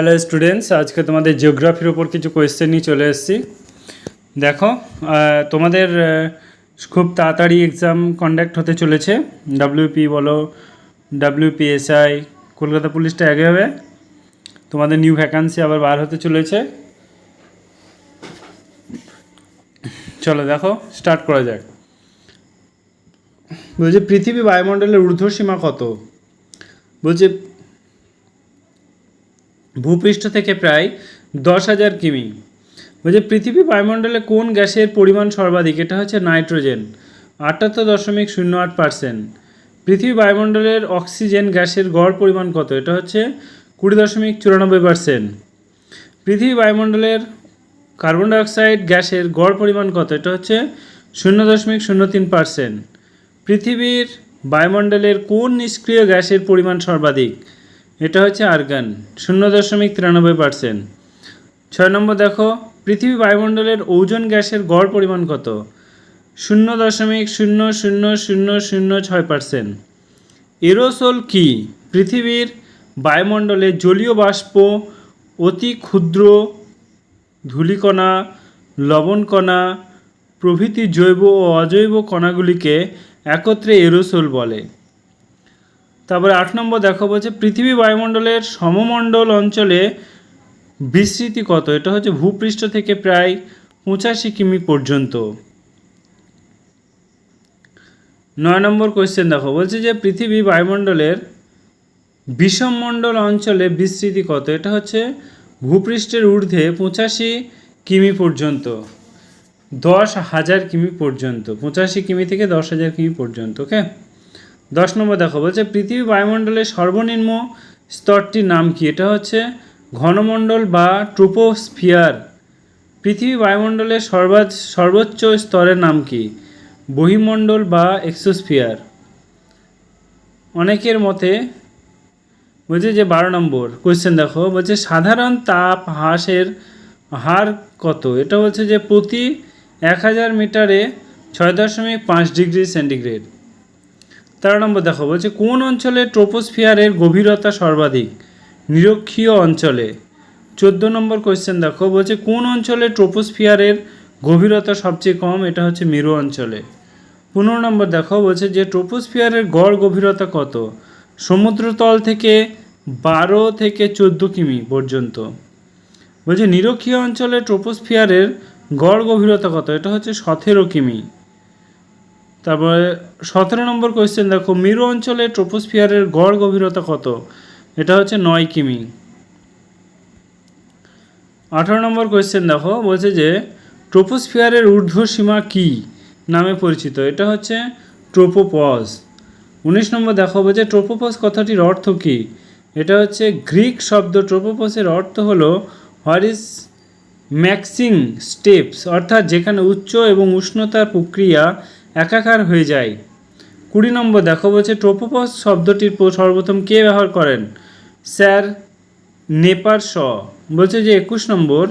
Hello students আজকে তোমাদের জিওগ্রাফির ওপর কিছু কোয়েশ্চেন নিয়ে চলে এসেছি। দেখো তোমাদের খুব তাড়াতাড়ি এক্সাম কন্ডাক্ট হতে চলেছে। ডাব্লিউপি বলো ডাব্লিউপিএসআই কলকাতা পুলিশটা আগে হবে। তোমাদের নিউ ভ্যাকান্সি আবার বার হতে চলেছে। চলো, দেখো স্টার্ট করা যাক। বলছে, পৃথিবী বায়ুমণ্ডলের ঊর্ধ্বসীমা কত? বলছে ভূপৃষ্ঠ থেকে প্রায় দশ হাজার কিমি। বলছে, পৃথিবী বায়ুমণ্ডলে কোন গ্যাসের পরিমাণ সর্বাধিক? এটা হচ্ছে নাইট্রোজেন, আটাত্তর দশমিক শূন্য আট পার্সেন্ট। পৃথিবী বায়ুমণ্ডলের অক্সিজেন গ্যাসের গড় পরিমাণ কত? এটা হচ্ছে কুড়ি দশমিক চুরানব্বই পার্সেন্ট। পৃথিবী বায়ুমণ্ডলের কার্বন ডাইঅক্সাইড গ্যাসের গড় পরিমাণ কত? এটা হচ্ছে শূন্য দশমিক শূন্য তিন পার্সেন্ট। পৃথিবীর বায়ুমণ্ডলের কোন নিষ্ক্রিয় গ্যাসের পরিমাণ সর্বাধিক? এটা হচ্ছে আর্গান শূন্য দশমিক তিরানব্বই পার্সেন্ট ছয় নম্বর দেখো, পৃথিবী বায়ুমণ্ডলের ওজন গ্যাসের গড় পরিমাণ কত? শূন্য দশমিক শূন্য শূন্য শূন্য শূন্য ছয় পার্সেন্ট এরোসোল কি? পৃথিবীর বায়ুমণ্ডলে জলীয় বাষ্প, অতি ক্ষুদ্র ধূলিকণা, লবণকণা, প্রভৃতি জৈব ও অজৈব কণাগুলিকে একত্রে এরোসোল বলে। তারপরে আট নম্বর দেখো বলছে পৃথিবী বায়ুমণ্ডলের সমমণ্ডল অঞ্চলে বিস্তৃতি কত? এটা হচ্ছে ভূপৃষ্ঠ থেকে প্রায় পঁচাশি কিমি পর্যন্ত। নয় নম্বর কোয়েশ্চেন দেখো বলছে যে পৃথিবী বায়ুমণ্ডলের বিষমমণ্ডল অঞ্চলে বিস্তৃতি কত? এটা হচ্ছে ভূপৃষ্ঠের ঊর্ধ্বে পঁচাশি কিমি পর্যন্ত। দশ হাজার কিমি পর্যন্ত। পঁচাশি কিমি থেকে দশ হাজার কিমি পর্যন্ত ওকে দশ নম্বর দেখো, বলছে পৃথিবী বায়ুমণ্ডলের সর্বনিম্ন স্তরটির নাম কি? এটা হচ্ছে ঘনমণ্ডল বা ট্রোপোস্ফিয়ার। পৃথিবী বায়ুমণ্ডলের সর্বা সর্বোচ্চ স্তরের নাম কি? বহিমণ্ডল বা এক্সোস্ফিয়ার। অনেকের মতে, বলছে যে বারো নম্বর কোয়েশ্চেন দেখো, বলছে সাধারণ তাপ হ্রাসের হার কত? এটা বলছে যে প্রতি এক হাজার মিটারে ছয় দশমিক পাঁচ ডিগ্রি সেন্টিগ্রেড। তেরো নম্বর দেখো বলছে কোন অঞ্চলে ট্রোপোস্ফিয়ারের গভীরতা সর্বাধিক? নিরক্ষীয় অঞ্চলে। চোদ্দ নম্বর কোয়েশ্চেন দেখো বলছে কোন অঞ্চলে ট্রোপোস্ফিয়ারের গভীরতা সবচেয়ে কম? এটা হচ্ছে মেরু অঞ্চলে। পনেরো নম্বর দেখো বলছে যে ট্রোপোস্ফিয়ারের গড় গভীরতা কত? সমুদ্রতল থেকে বারো থেকে চোদ্দ কিমি পর্যন্ত। বলছে নিরক্ষীয় অঞ্চলে ট্রোপোস্ফিয়ারের গড় গভীরতা কত? এটা হচ্ছে সতেরো কিমি। তারপরে সতেরো নম্বর কোয়েশ্চেন দেখো, মেরু অঞ্চলে ট্রোপোস্ফিয়ারের গড় গভীরতা কত? এটা হচ্ছে নয় কিমি। আঠারো নম্বর কোয়েশ্চেন দেখো, বলছে যে ট্রোপোস্ফিয়ারের ঊর্ধ্বসীমা কি নামে পরিচিত? এটা হচ্ছে ট্রোপোপজ উনিশ নম্বর, দেখো, বলছে ট্রোপোপজ কথাটির অর্থ কি? এটা হচ্ছে গ্রিক শব্দ ট্রোপোপসের অর্থ হলো ইজ ম্যাক্সিং স্টেপস, অর্থাৎ যেখানে উচ্চ এবং উষ্ণতার প্রক্রিয়া একাকার হয়ে যায়। কুড়ি নম্বর দেখো বলছে ট্রোপোপস শব্দটির সর্বপ্রথম কে ব্যবহার করেন? স্যার নেপার শ। বলছে যে, একুশ নম্বর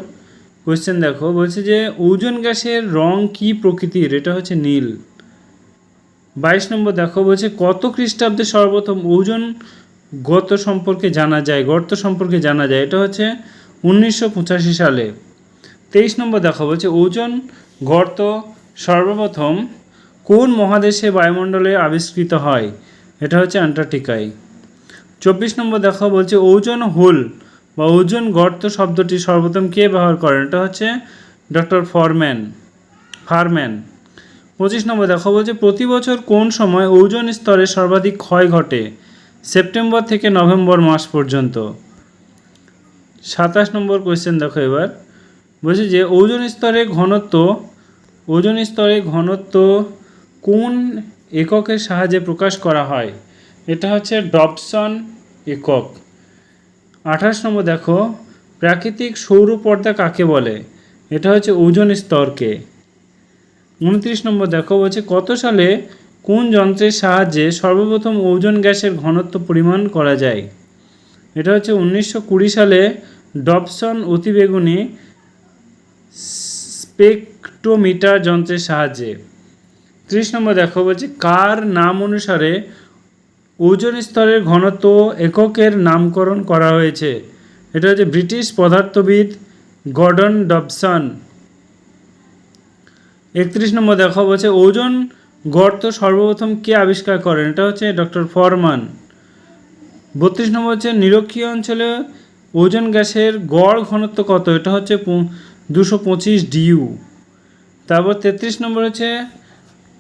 কোয়েশ্চেন দেখো, বলছে যে, ওজন গ্যাসের রং কি প্রকৃতির? এটা হচ্ছে নীল। বাইশ নম্বর দেখো, বলছে, কত খ্রিস্টাব্দে সর্বপ্রথম ওজন গত সম্পর্কে জানা যায়? গর্ত সম্পর্কে জানা যায়? এটা হচ্ছে উনিশশো পঁচাশি সালে। তেইশ নম্বর দেখো, বলছে, ওজন গর্ত সর্বপ্রথম কোন মহাদেশে বায়ুমণ্ডলে আবিষ্কৃত হয়? এটা হচ্ছে অ্যান্টার্কটিকায়। চব্বিশ নম্বর দেখো, বলছে ওজন হোল বা ওজন গর্ত শব্দটি সর্বপ্রথম কে ব্যবহার করেন? এটা হচ্ছে ডক্টর ফরম্যান, ফারম্যান। পঁচিশ নম্বর দেখো, বলছে প্রতি বছর কোন সময় ওজন স্তরে সর্বাধিক ক্ষয় ঘটে? সেপ্টেম্বর থেকে নভেম্বর মাস পর্যন্ত। সাতাশ নম্বর কোয়েশ্চেন দেখো এবার। বলছে যে ওজন স্তরে ঘনত্ব, ওজন স্তরে ঘনত্ব কোন এককের সাহায্যে প্রকাশ করা হয়? এটা হচ্ছে ডবসন একক। আঠাশ নম্বর দেখো, প্রাকৃতিক সৌর পর্দা কাকে বলে? এটা হচ্ছে ওজন স্তরকে। উনত্রিশ নম্বর দেখো, বলছে কত সালে কোন যন্ত্রের সাহায্যে সর্বপ্রথম ওজন গ্যাসের ঘনত্ব পরিমাণ করা যায়? এটা হচ্ছে উনিশশো কুড়ি সালে ডবসন অতিবেগুনি স্পেকট্রোমিটার যন্ত্রের সাহায্যে। ত্রিশ নম্বর দেখো, বলছে, কার নাম অনুসারে ওজন স্তরের ঘনত্ব এককের নামকরণ করা হয়েছে? এটা হচ্ছে ব্রিটিশ পদার্থবিদ গর্ডন ডবসন। একত্রিশ নম্বর দেখা, বলছে, ওজন গর্ত সর্বপ্রথম কে আবিষ্কার করেন? এটা হচ্ছে ডক্টর ফরমান। বত্রিশ নম্বর হচ্ছে, নিরক্ষীয় অঞ্চলে ওজন গ্যাসের গড় ঘনত্ব কত? এটা হচ্ছে দুশো পঁচিশ ডিউ তারপর তেত্রিশ নম্বর হচ্ছে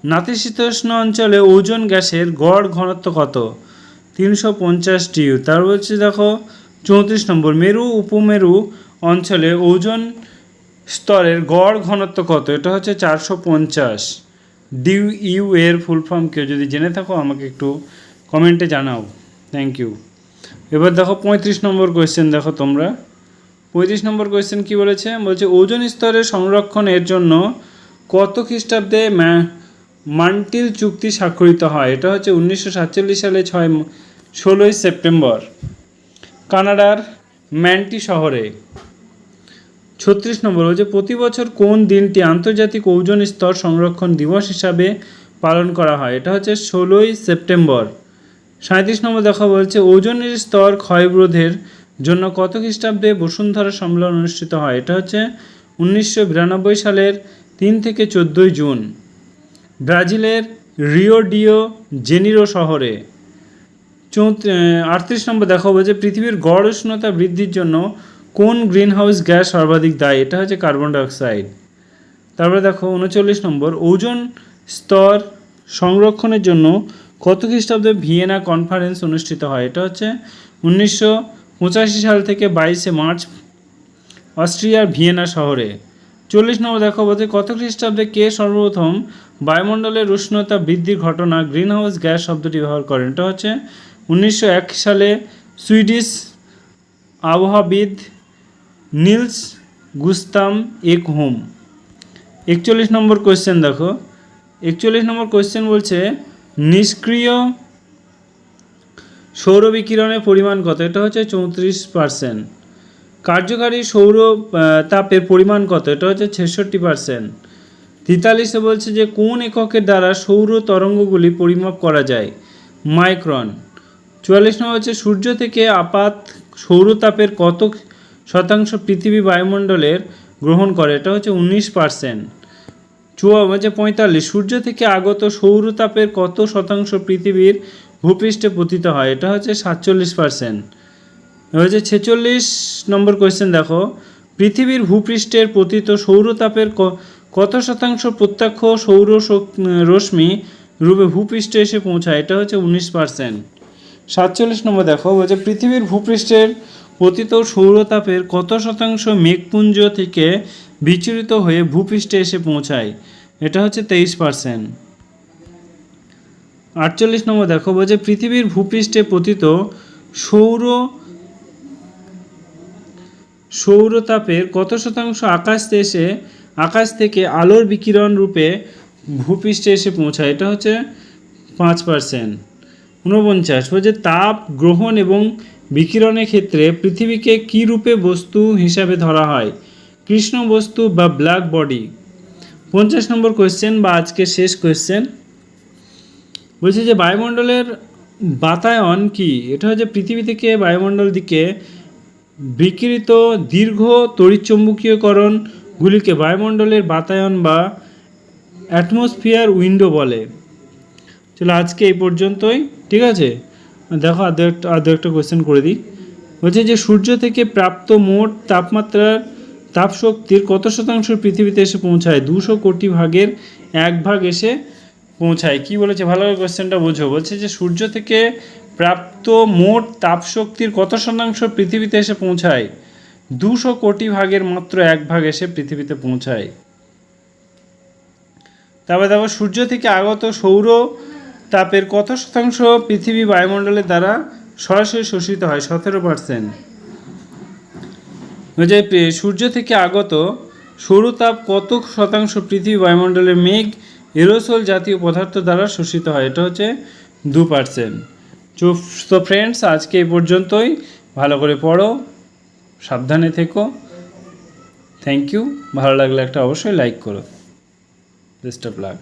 নাতিশীতোষ্ণ অঞ্চলে ওজন গ্যাসের গড় ঘনত্ব কত? তিনশো পঞ্চাশ ডিউ তারপর হচ্ছে দেখো, চৌত্রিশ নম্বর, মেরু উপমেরু অঞ্চলে ওজন স্তরের গড় ঘনত্ব কত? এটা হচ্ছে চারশো পঞ্চাশ ডিউ ইউ এর ফুল ফর্ম। কেউ যদি জেনে থাকো, আমাকে একটু কমেন্টে জানাও। থ্যাংক ইউ এবার দেখো, পঁয়ত্রিশ নম্বর কোয়েশ্চেন দেখো তোমরা। পঁয়ত্রিশ নম্বর কোয়েশ্চেন কি বলেছে? বলছে, ওজন স্তরের সংরক্ষণের জন্য কত খ্রিস্টাব্দে মান্টিল চুক্তি স্বাক্ষরিত হয়। এটা হচ্ছে উনিশশো সাতচল্লিশ সালে ছয় ষোলোই সেপ্টেম্বর। কানাডার ম্যান্টি শহরে। ছত্রিশ নম্বর হচ্ছে প্রতি বছর কোন দিনটি আন্তর্জাতিক ওজন স্তর সংরক্ষণ দিবস হিসাবে পালন করা হয়, এটা হচ্ছে ষোলোই সেপ্টেম্বর। সাঁত্রিশ নম্বর দেখা বলছে, ওজনের স্তর ক্ষয়রোধের জন্য কত খ্রিস্টাব্দে বসুন্ধরা সম্মেলন অনুষ্ঠিত হয়, এটা হচ্ছে উনিশশো বিরানব্বই সালের তিন থেকে চোদ্দোই জুন। ব্রাজিলের রিও ডিও জেনিরো শহরে। চৌত আটত্রিশ নম্বর দেখা হবে যে পৃথিবীর গড় উষ্ণতা বৃদ্ধির জন্য কোন গ্রিনহাউস গ্যাস সর্বাধিক দায়ী? এটা হচ্ছে কার্বন ডাইঅক্সাইড। তারপরে দেখো উনচল্লিশ নম্বর, ওজন স্তর সংরক্ষণের জন্য কত খ্রিস্টাব্দে ভিয়েনা কনফারেন্স অনুষ্ঠিত হয়? এটা হচ্ছে উনিশশো পঁচাশি সাল থেকে বাইশে মার্চ অস্ট্রিয়ার ভিয়েনা শহরে। চল্লিশ নম্বর দেখো বলতে কত খ্রিস্টাব্দে কে সর্বপ্রথম বায়ুমণ্ডলের উষ্ণতা বৃদ্ধির ঘটনা গ্রিনহাউস গ্যাস শব্দটি ব্যবহার করেন? এটা হচ্ছে উনিশশো এক সালে সুইডিশ আবহাওয়াবিদ নিলস গুস্তাম এক হোম একচল্লিশ নম্বর কোয়েশ্চেন দেখো। একচল্লিশ নম্বর কোয়েশ্চেন বলছে, নিষ্ক্রিয় সৌর বিকিরণের পরিমাণ কত? এটা হচ্ছে চৌত্রিশ পার্সেন্ট। কার্যকারী সৌর তাপের পরিমাণ কত? এটা হচ্ছে ছেষট্টি পার্সেন্ট তেতাল্লিশে বলছে যে কোন এককের দ্বারা সৌর তরঙ্গগুলি পরিমাপ করা যায়? মাইক্রন। চুয়াল্লিশ নম্বর হচ্ছে সূর্য থেকে আপাত সৌরতাপের কত শতাংশ পৃথিবী বায়ুমণ্ডলের গ্রহণ করে? এটা হচ্ছে উনিশ পার্সেন্ট চুয়া হচ্ছে পঁয়তাল্লিশ। সূর্য থেকে আগত সৌরতাপের কত শতাংশ পৃথিবীর ভূপৃষ্ঠে পতিত হয়? এটা হচ্ছে সাতচল্লিশ পার্সেন্ট হচ্ছে ছেচল্লিশ নম্বর কোয়েশ্চেন দেখো। পৃথিবীর ভূপৃষ্ঠের পতিত সৌরতাপের কত শতাংশ প্রত্যক্ষ সৌর রশ্মি রূপে ভূপৃষ্ঠে এসে পৌঁছায়? এটা হচ্ছে উনিশ পার্সেন্ট সাতচল্লিশ নম্বর দেখো, বলছে পৃথিবীর ভূপৃষ্ঠের পতিত সৌরতাপের কত শতাংশ মেঘপুঞ্জ থেকে বিচলিত হয়ে ভূপৃষ্ঠে এসে পৌঁছায়? এটা হচ্ছে তেইশ পার্সেন্ট আটচল্লিশ নম্বর দেখো, বলছে পৃথিবীর ভূপৃষ্ঠে পতিত সৌর সৌরতাপের কত শতাংশ আকাশ এসে, আকাশ থেকে আলোর বিকিরণ রূপে ভূপৃষ্ঠে এসে পৌঁছায়? এটা হচ্ছে পাঁচ পার্সেন্ট ঊনপঞ্চাশ। বলছে তাপ গ্রহণ এবং বিকিরণের ক্ষেত্রে পৃথিবীকে কী রূপে বস্তু হিসাবে ধরা হয়? কৃষ্ণ বস্তু বা ব্ল্যাক বডি? পঞ্চাশ নম্বর কোয়েশ্চেন বা আজকে শেষ কোয়েশ্চেন বলছে যে বায়ুমণ্ডলের বাতায়ন কি? এটা হচ্ছে পৃথিবী থেকে বায়ুমণ্ডল দিকে বিকিরিত দীর্ঘ তড়িৎচুম্বকীয়করণগুলিকে বায়ুমণ্ডলের বাতায়ন বা অ্যাটমসফিয়ার উইন্ডো বলে। চলো আজকে এই পর্যন্তই, ঠিক আছে? দেখো আদৌ একটা আদৌ একটা কোয়েশ্চেন করে দিই। বলছে যে, সূর্য থেকে প্রাপ্ত মোট তাপমাত্রার তাপশক্তির কত শতাংশ পৃথিবীতে এসে পৌঁছায়? দুশো কোটি ভাগের এক ভাগ এসে পৌঁছায়। কি বলেছে? ভালো কোয়েশ্চেনটা বোঝো। বলছে যে, সূর্য থেকে প্রাপ্ত মোট তাপশক্তির কত শতাংশ পৃথিবীতে এসে পৌঁছায়? দুশো কোটি ভাগের মাত্র এক ভাগ এসে পৃথিবীতে পৌঁছায়। তারপরে দেখো, সূর্য থেকে আগত সৌর তাপের কত শতাংশ পৃথিবী বায়ুমণ্ডলের দ্বারা সরাসরি শোষিত হয়? সতেরো পার্সেন্ট সূর্য থেকে আগত সৌরতাপ কত শতাংশ পৃথিবী বায়ুমণ্ডলের মেঘ এরোসোল জাতীয় পদার্থ দ্বারা শোষিত হয়? এটা হচ্ছে দু পার্সেন্ট তো ফ্রেন্ডস আজকে এই পর্যন্তই। ভালো করে পড়ো, সাবধানে থেকো। থ্যাংক ইউ ভালো লাগলে একটা অবশ্যই লাইক করো। Best of luck